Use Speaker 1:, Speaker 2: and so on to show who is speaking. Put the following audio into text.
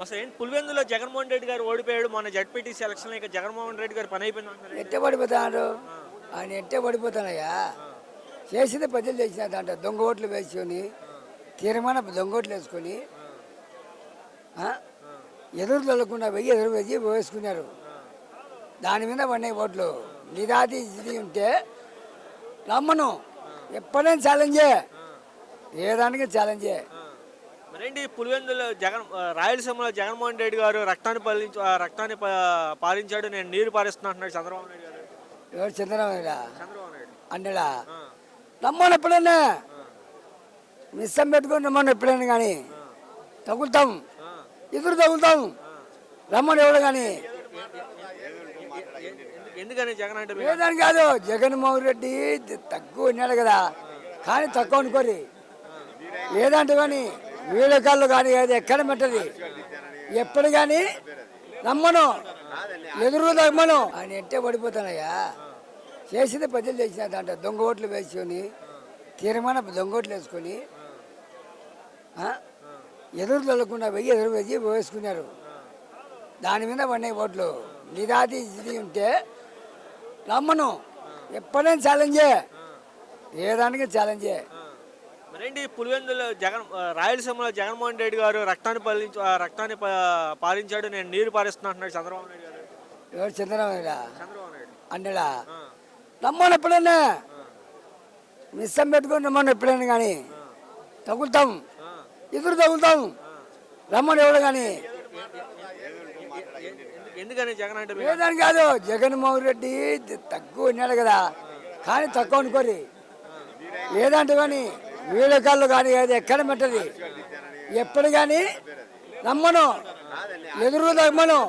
Speaker 1: అసలు ఏంటి? పులివెందులో జగన్మోహన్ రెడ్డి గారు ఓడిపోయాడు మొన్న జడ్పీటీసీ సెలక్షన్ ఇక జగన్మోహన్ రెడ్డి గారు పని అయిపోయింది అంటారు
Speaker 2: ఎట్టే పడిపోతాడు? ఆయన ఎట్టే పడిపోతానయ్యా చేసింది ప్రజలు చేసిన దాంట్లో దొంగ ఓట్లు వేసుకొని తీర్మాన దొంగ ఓట్లు వేసుకొని ఎదురు తొలకుండా వెయ్యి ఎదురు వెయ్యి వేసుకున్నారు. దాని మీద పడినాయి ఓట్లు. నిరాది ఇది ఉంటే నమ్మను. ఎప్పుడైనా ఛాలెంజే ఏ. దానికి ఛాలెంజే
Speaker 1: మరేంటి? పులివెందులో జగన్ రాయలసీమలో జగన్మోహన్ రెడ్డి గారు రక్తాన్ని పాలించు రక్తాన్ని పాలించాడు నేను నీరు పారిస్తున్నా చంద్రబాబు నాయుడు గారు.
Speaker 2: ఎవరు? చంద్రబాబు
Speaker 1: చంద్రబాబు నాయుడు.
Speaker 2: అన్నడా? నమ్మను ఎప్పుడైనా మిస్సం పెట్టుకొని రమ్మను ఎప్పుడైనా కానీ? తగులుతాం. ఎదురు తగులుతాం. రమ్మని ఎవడు కానీ?
Speaker 1: ఎందు- ఎందుకని జగన్ అంటే
Speaker 2: లేదని కాదు జగన్మోహన్ రెడ్డి తక్కువ ఉన్నాడు కదా. కానీ తక్కువ అనుకోరి. లేదంటే కానీ వీడియో కాళ్ళు కానీ అది ఎక్కడ పెట్టది. ఎప్పుడు కానీ నమ్మను ఎదురు నమ్మను ఆయన ఎట్టే పడిపోతానయ్యా. చేసింది ప్రజలు చేసిన దాంట్లో దొంగ ఓట్లు వేసుకొని తీర్మాన దొంగ ఓట్లు వేసుకొని ఎదురు తొలకుండా వెయ్యి ఎదురు వెయ్యి వేసుకున్నారు. దాని మీద పడినాయి ఓట్లు. నిరాది ఇది ఉంటే నమ్మను ఎప్పుడైనా ఛాలెంజే ఏ. దానికి ఛాలెంజే
Speaker 1: మరేంటి? పులివెందులో జగన్ రాయలసీమలో జగన్మోహన్ రెడ్డి గారు రక్తాన్ని పాలించు రక్తాన్ని పాలించాడు నేను నీరు పారిస్తున్నా చంద్రబాబు నాయుడు గారు.
Speaker 2: ఎవరు? చంద్రబాబు
Speaker 1: చంద్రబాబు నాయుడు.
Speaker 2: అన్నడా? నమ్మను ఎప్పుడైనా మిస్సం పెట్టుకొని రమ్మను ఎప్పుడైనా కానీ? తగులుతాం. ఎదురు తగులుతాం. రమ్మని ఎవడు కానీ?
Speaker 1: ఎందు- ఎందుకని జగన్ అంటే
Speaker 2: లేదని కాదు జగన్మోహన్ రెడ్డి తక్కువ ఉన్నాడు కదా. కానీ తక్కువ అనుకోరి. లేదంటే కానీ వీడియో కాళ్ళు కానీ అది ఎక్కడ పెట్టది. ఎప్పుడు కానీ నమ్మను ఎదురు నమ్మను